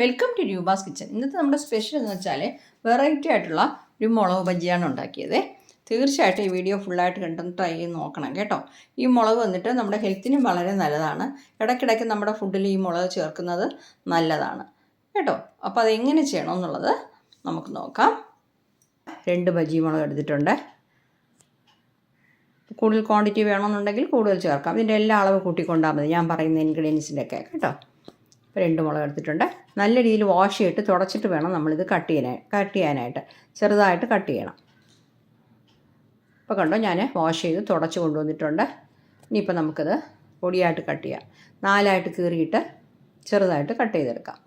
Welcome to Roopa's kitchen ഇന്നത്തെ നമ്മുടെ special എന്ന് വെച്ചാൽ വെറൈറ്റി ആയിട്ടുള്ള ഒരു മുളക് ബജിയാണ് ഉണ്ടാക്കിയത്. തീർച്ചയായിട്ടും ഈ വീഡിയോ ഫുള്ളായിട്ട് കണ്ടൊന്ന് ട്രൈ ചെയ്ത് നോക്കണം കേട്ടോ. ഈ മുളക് വന്നിട്ട് നമ്മുടെ ഹെൽത്തിനും വളരെ നല്ലതാണ്. ഇടയ്ക്കിടയ്ക്ക് നമ്മുടെ ഫുഡിൽ ഈ മുളക് ചേർക്കുന്നത് നല്ലതാണ് കേട്ടോ. അപ്പോൾ അതെങ്ങനെ ചെയ്യണം എന്നുള്ളത് നമുക്ക് നോക്കാം. രണ്ട് ബജി മുളക് എടുത്തിട്ടുണ്ട്. കൂടുതൽ ക്വാണ്ടിറ്റി വേണമെന്നുണ്ടെങ്കിൽ കൂടുതൽ ചേർക്കാം. ഇതിന്റെ എല്ലാ അളവ് കൂട്ടിക്കൊണ്ടാൽ മതി. ഞാൻ പറയുന്ന ഇൻഗ്രീഡിയൻസിന്റെ ഒക്കെ കേട്ടോ. ഇപ്പോൾ രണ്ട് മുളക് എടുത്തിട്ടുണ്ട്. നല്ല രീതിയിൽ വാഷ് ചെയ്തിട്ട് തുടച്ചിട്ട് വേണം നമ്മളിത് കട്ട് ചെയ്യാനായി കട്ട് ചെയ്യാനായിട്ട്. ചെറുതായിട്ട് കട്ട് ചെയ്യണം. ഇപ്പോൾ കണ്ടോ ഞാൻ വാഷ് ചെയ്ത് തുടച്ച് കൊണ്ടുവന്നിട്ടുണ്ട്. ഇനിയിപ്പോൾ നമുക്കിത് പൊടിയായിട്ട് കട്ട് ചെയ്യാം. നാലായിട്ട് കീറിയിട്ട് ചെറുതായിട്ട് കട്ട് ചെയ്തെടുക്കാം.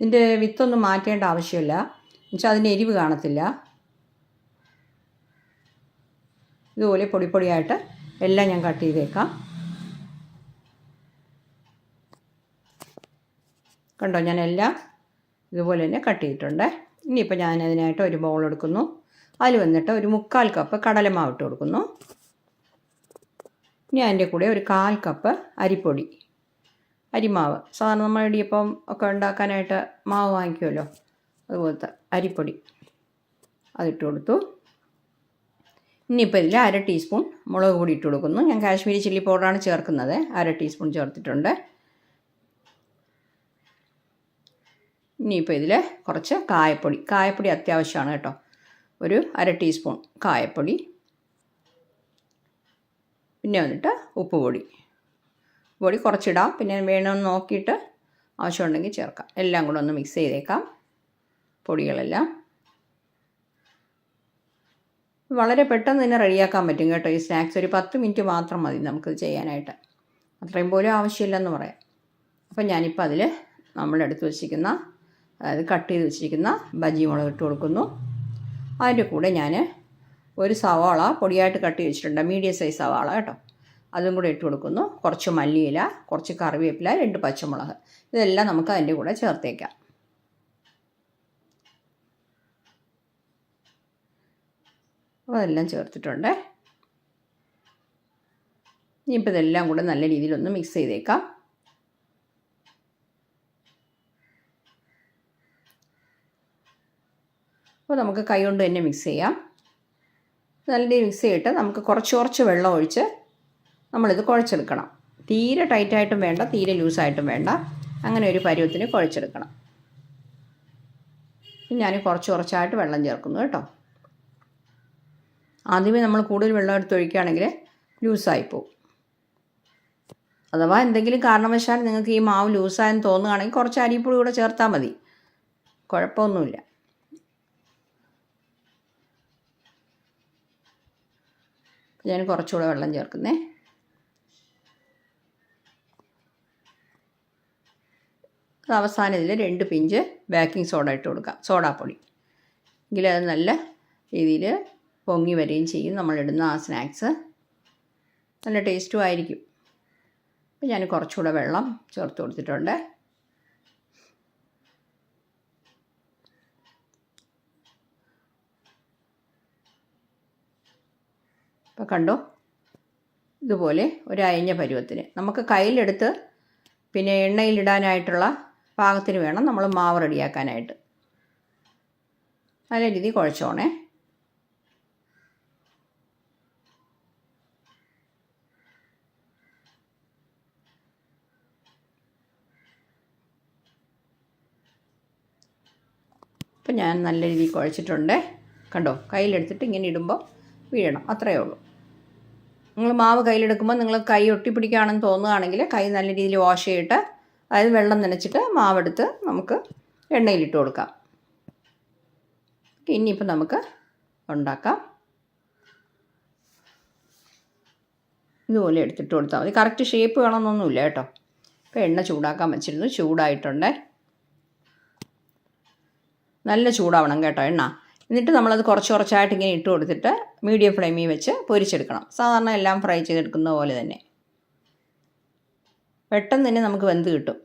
ഇതിന്റെ വിത്തൊന്നും മാറ്റേണ്ട ആവശ്യമില്ല. എന്നുവെച്ചാൽ അതിന് എരിവ് കാണത്തില്ല. ഇതുപോലെ പൊടി പൊടിയായിട്ട് എല്ലാം ഞാൻ കട്ട് ചെയ്തേക്കാം. കണ്ടോ ഞാൻ എല്ലാം ഇതുപോലെ തന്നെ കട്ട് ചെയ്തിട്ടുണ്ട്. ഇനിയിപ്പോൾ ഞാൻ അതിനായിട്ട് ഒരു ബൗൾ എടുക്കുന്നു. അതിൽ വന്നിട്ട് ഒരു മുക്കാൽ കപ്പ് കടലമാവ് ഇട്ട് കൊടുക്കുന്നു. ഇനി അതിന്റെ കൂടെ ഒരു കാൽ കപ്പ് അരിപ്പൊടി. അരിമാവ്. സാധാരണ നമ്മൾ ഇടിയപ്പം ഒക്കെ ഉണ്ടാക്കാനായിട്ട് മാവ് വാങ്ങിക്കുമല്ലോ. അതുപോലത്തെ അരിപ്പൊടി. അതിട്ട് കൊടുത്തു. ഇനിയിപ്പോൾ ഇതിൽ അര ടീസ്പൂൺ മുളക് പൊടി ഇട്ട് കൊടുക്കുന്നു. ഞാൻ കാശ്മീരി ചില്ലി പൗഡറാണ് ചേർക്കുന്നത്. അര ടീസ്പൂൺ ചേർത്തിട്ടുണ്ട്. ഇനിയിപ്പോൾ ഇതിൽ കുറച്ച് കായപ്പൊടി. കായപ്പൊടി അത്യാവശ്യമാണ് കേട്ടോ. ഒരു അര ടീസ്പൂൺ കായപ്പൊടി. പിന്നെ വന്നിട്ട് ഉപ്പ് പൊടി. പൊടി കുറച്ചിടാം. പിന്നെ വേണമെന്ന് നോക്കിയിട്ട് ആവശ്യമുണ്ടെങ്കിൽ ചേർക്കാം. എല്ലാം കൂടെ ഒന്ന് മിക്സ് ചെയ്തേക്കാം. പൊടികളെല്ലാം. വളരെ പെട്ടെന്ന് തന്നെ റെഡിയാക്കാൻ പറ്റും കേട്ടോ ഈ സ്നാക്സ്. ഒരു പത്ത് മിനിറ്റ് മാത്രം മതി നമുക്കിത് ചെയ്യാനായിട്ട്. അത്രയും പോലും ആവശ്യമില്ലെന്ന് പറയാം. അപ്പം ഞാനിപ്പോൾ അതിൽ നമ്മളെടുത്ത് വെച്ചിരിക്കുന്ന അതായത് കട്ട് ചെയ്ത് വെച്ചിരിക്കുന്ന ബജി മുളക് ഇട്ട് കൊടുക്കുന്നു. അതിന്റെ കൂടെ ഞാൻ ഒരു സവാള പൊടിയായിട്ട് കട്ട് ചെയ്ത് വെച്ചിട്ടുണ്ട്. മീഡിയം സൈസ് സവാള കേട്ടോ. അതും കൂടെ ഇട്ട് കൊടുക്കുന്നു. കുറച്ച് മല്ലിയില കുറച്ച് കറിവേപ്പില രണ്ട് പച്ചമുളക്. ഇതെല്ലാം നമുക്ക് അതിന്റെ കൂടെ ചേർത്തേക്കാം. അപ്പോൾ അതെല്ലാം ചേർത്തിട്ടുണ്ട്. ഇനിയിപ്പോൾ ഇതെല്ലാം കൂടെ നല്ല രീതിയിലൊന്ന് മിക്സ് ചെയ്തേക്കാം. അപ്പോൾ നമുക്ക് കൈ കൊണ്ട് തന്നെ മിക്സ് ചെയ്യാം. നല്ല രീതിയിൽ മിക്സ് ചെയ്തിട്ട് നമുക്ക് കുറച്ച് കുറച്ച് വെള്ളം ഒഴിച്ച് നമ്മളിത് കുഴച്ചെടുക്കണം. തീരെ ടൈറ്റായിട്ടും വേണ്ട തീരെ ലൂസായിട്ടും വേണ്ട. അങ്ങനെ ഒരു പരുവത്തിന് കുഴച്ചെടുക്കണം. ഞാൻ കുറച്ച് കുറച്ചായിട്ട് വെള്ളം ചേർക്കുന്നു കേട്ടോ. ആദ്യമേ നമ്മൾ കൂടുതൽ വെള്ളം എടുത്ത് ഒഴിക്കുകയാണെങ്കിൽ പോകും അഥവാ എന്തെങ്കിലും കാരണവശാൽ നിങ്ങൾക്ക് ഈ മാവ് ലൂസായെന്ന് തോന്നുകയാണെങ്കിൽ കുറച്ച് അരിപ്പൊടി കൂടെ ചേർത്താൽ മതി. കുഴപ്പമൊന്നുമില്ല. ഞാൻ കുറച്ചുകൂടെ വെള്ളം ചേർക്കുന്നേ. അവസാനം ഇതിൽ രണ്ട് പിഞ്ച് ബേക്കിംഗ് സോഡ ഇട്ട് കൊടുക്കാം. സോഡാപ്പൊടി. എങ്കിൽ അത് നല്ല രീതിയിൽ പൊങ്ങി വരികയും ചെയ്യും. നമ്മളിടുന്ന ആ സ്നാക്സ് നല്ല ടേസ്റ്റും ആയിരിക്കും. അപ്പം ഞാൻ കുറച്ചുകൂടെ വെള്ളം ചേർത്ത് കൊടുത്തിട്ടുണ്ട്. ഇപ്പോൾ കണ്ടോ? ഇതുപോലെ ഒരു അയഞ്ഞ പരുവത്തിന്. നമുക്ക് കയ്യിലെടുത്ത് പിന്നെ എണ്ണയിലിടാനായിട്ടുള്ള പാകത്തിന് വേണം. നമ്മൾ മാവ് റെഡിയാക്കാനായിട്ട്. നല്ല രീതിയിൽ കുഴച്ചോണേ. ഇപ്പം ഞാൻ നല്ല രീതിയിൽ കുഴച്ചിട്ടുണ്ട്. കണ്ടോ? കയ്യിലെടുത്തിട്ട് ഇങ്ങനെ ഇടുമ്പോൾ വീഴണം. അത്രയേ ഉള്ളൂ. നിങ്ങൾ മാവ് കയ്യിലെടുക്കുമ്പോൾ നിങ്ങൾ കൈ ഒട്ടിപ്പിടിക്കുകയാണെന്ന് തോന്നുകയാണെങ്കിൽ കൈ നല്ല രീതിയിൽ വാഷ് ചെയ്തിട്ട് അതായത് വെള്ളം നനച്ചിട്ട് മാവെടുത്ത് നമുക്ക് എണ്ണയിലിട്ട് കൊടുക്കാം. ഇനിയിപ്പോൾ നമുക്ക് ഉണ്ടാക്കാം. ഇതുപോലെ എടുത്തിട്ട് കൊടുത്താൽ മതി. കറക്റ്റ് ഷേപ്പ് വേണമെന്നൊന്നുമില്ല കേട്ടോ. ഇപ്പോൾ എണ്ണ ചൂടാക്കാൻ വെച്ചിരുന്നു. ചൂടായിട്ടുണ്ട്. നല്ല ചൂടാവണം കേട്ടോ എണ്ണ. എന്നിട്ട് നമ്മളത് കുറച്ച് കുറച്ചായിട്ട് ഇങ്ങനെ ഇട്ട് കൊടുത്തിട്ട് മീഡിയം ഫ്ലെയിമിൽ വെച്ച് പൊരിച്ചെടുക്കണം. സാധാരണ എല്ലാം ഫ്രൈ ചെയ്തെടുക്കുന്ന പോലെ തന്നെ. പെട്ടെന്ന് തന്നെ നമുക്ക് വെന്ത് കിട്ടും.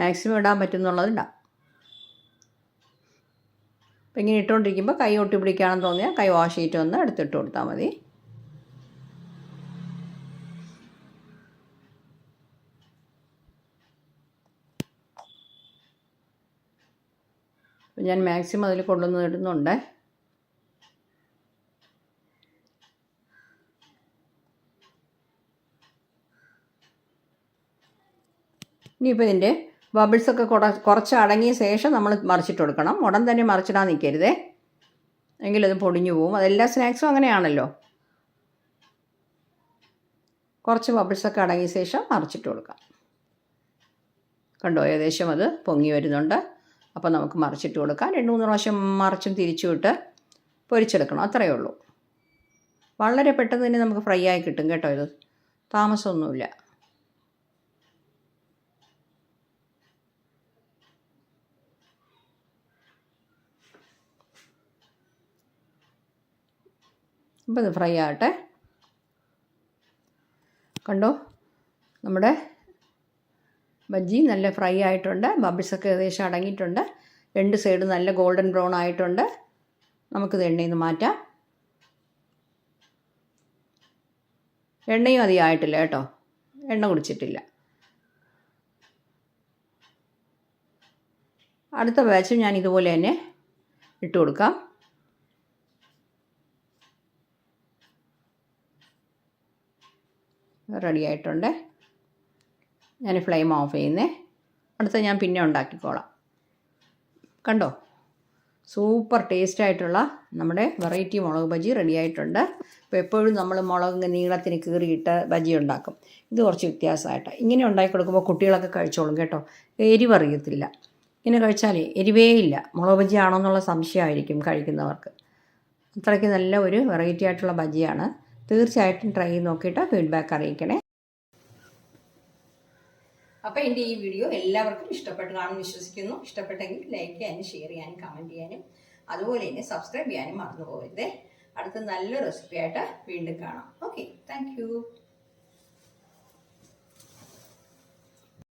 മാക്സിമം ഇടാൻ പറ്റുന്നുള്ളത് ഇടാം. അപ്പോൾ ഇങ്ങനെ ഇട്ടുകൊണ്ടിരിക്കുമ്പോൾ കൈ ഒട്ടി പിടിക്കുകയാണെന്ന് തോന്നിയാൽ കൈ വാഷ് ചെയ്തിട്ട് വന്ന് എടുത്തിട്ട് കൊടുത്താൽ മതി. അപ്പോൾ ഞാൻ മാക്സിമം അതിൽ കൊണ്ടുവന്ന് ഇടുന്നുണ്ട്. ഇനിയിപ്പോൾ ഇതിന്റെ ബബിൾസൊക്കെ കുറ കുറച്ച് അടങ്ങിയ ശേഷം നമ്മൾ മറിച്ചിട്ട് കൊടുക്കണം. ഉടൻ തന്നെ മറിച്ചിടാൻ നിൽക്കരുതേ എങ്കിലത് പൊടിഞ്ഞു പോവും. അതെല്ലാ സ്നാക്സും അങ്ങനെയാണല്ലോ. കുറച്ച് ബബിൾസൊക്കെ അടങ്ങിയ ശേഷം മറിച്ചിട്ട് കൊടുക്കാം. കണ്ടോ? ഏകദേശം അത് പൊങ്ങി വരുന്നുണ്ട്. അപ്പോൾ നമുക്ക് മറിച്ചിട്ട് കൊടുക്കാം. രണ്ട് മൂന്ന് പ്രാവശ്യം മറിച്ചും തിരിച്ചു വിട്ട് പൊരിച്ചെടുക്കണം. അത്രയേ ഉള്ളൂ. വളരെ പെട്ടെന്ന് തന്നെ നമുക്ക് ഫ്രൈ ആയി കിട്ടും കേട്ടോ ഇത്. താമസമൊന്നുമില്ല. അപ്പോൾ ഇത് ഫ്രൈ ആകട്ടെ. കണ്ടോ? നമ്മുടെ ബജ്ജി നല്ല ഫ്രൈ ആയിട്ടുണ്ട്. ബബിൾസൊക്കെ ഏകദേശം അടങ്ങിയിട്ടുണ്ട്. രണ്ട് സൈഡ് നല്ല ഗോൾഡൻ ബ്രൗൺ ആയിട്ടുണ്ട്. നമുക്കിത് എണ്ണയിൽ നിന്ന് മാറ്റാം. എണ്ണയും അധികം ആയിട്ടില്ല കേട്ടോ. എണ്ണ കുടിച്ചിട്ടില്ല. അടുത്ത ബാച്ചും ഞാൻ ഇതുപോലെ തന്നെ ഇട്ട് കൊടുക്കാം. റെഡി ആയിട്ടുണ്ട്. ഞാൻ ഫ്ലെയിം ഓഫ് ചെയ്യുന്നേ. അടുത്ത ഞാൻ പിന്നെ ഉണ്ടാക്കിക്കോളാം. കണ്ടോ? സൂപ്പർ ടേസ്റ്റ് ആയിട്ടുള്ള നമ്മുടെ വെറൈറ്റി മുളക് ബജി റെഡി ആയിട്ടുണ്ട്. അപ്പോൾ എപ്പോഴും നമ്മൾ മുളക് നീളത്തിന് കീറിയിട്ട് ബജി ഉണ്ടാക്കും. ഇത് കുറച്ച് വ്യത്യാസമായിട്ട്. ഇങ്ങനെ ഉണ്ടാക്കി കൊടുക്കുമ്പോൾ കുട്ടികളൊക്കെ കഴിച്ചോളും കേട്ടോ. എരിവറിയത്തില്ല ഇങ്ങനെ കഴിച്ചാലേ എരിവേ ഇല്ല. മുളക് ബജി ആണോ എന്നുള്ള സംശയമായിരിക്കും കഴിക്കുന്നവർക്ക്. അത്രയ്ക്ക് നല്ല ഒരു വെറൈറ്റി ആയിട്ടുള്ള ബജിയാണ്. തീർച്ചയായിട്ടും ട്രൈ ചെയ്ത് നോക്കിയിട്ട് ഫീഡ്ബാക്ക് അറിയിക്കണേ. അപ്പോൾ എന്റെ ഈ വീഡിയോ എല്ലാവർക്കും ഇഷ്ടപ്പെട്ടു കാണുമെന്ന് വിശ്വസിക്കുന്നു. ഇഷ്ടപ്പെട്ടെങ്കിൽ ലൈക്ക് ചെയ്യാനും ഷെയർ ചെയ്യാനും കമന്റ് ചെയ്യാനും അതുപോലെ തന്നെ സബ്സ്ക്രൈബ് ചെയ്യാനും മറന്നു പോകരുതേ. അടുത്ത നല്ല റെസിപ്പി ആയിട്ട് വീണ്ടും കാണാം. Okay thank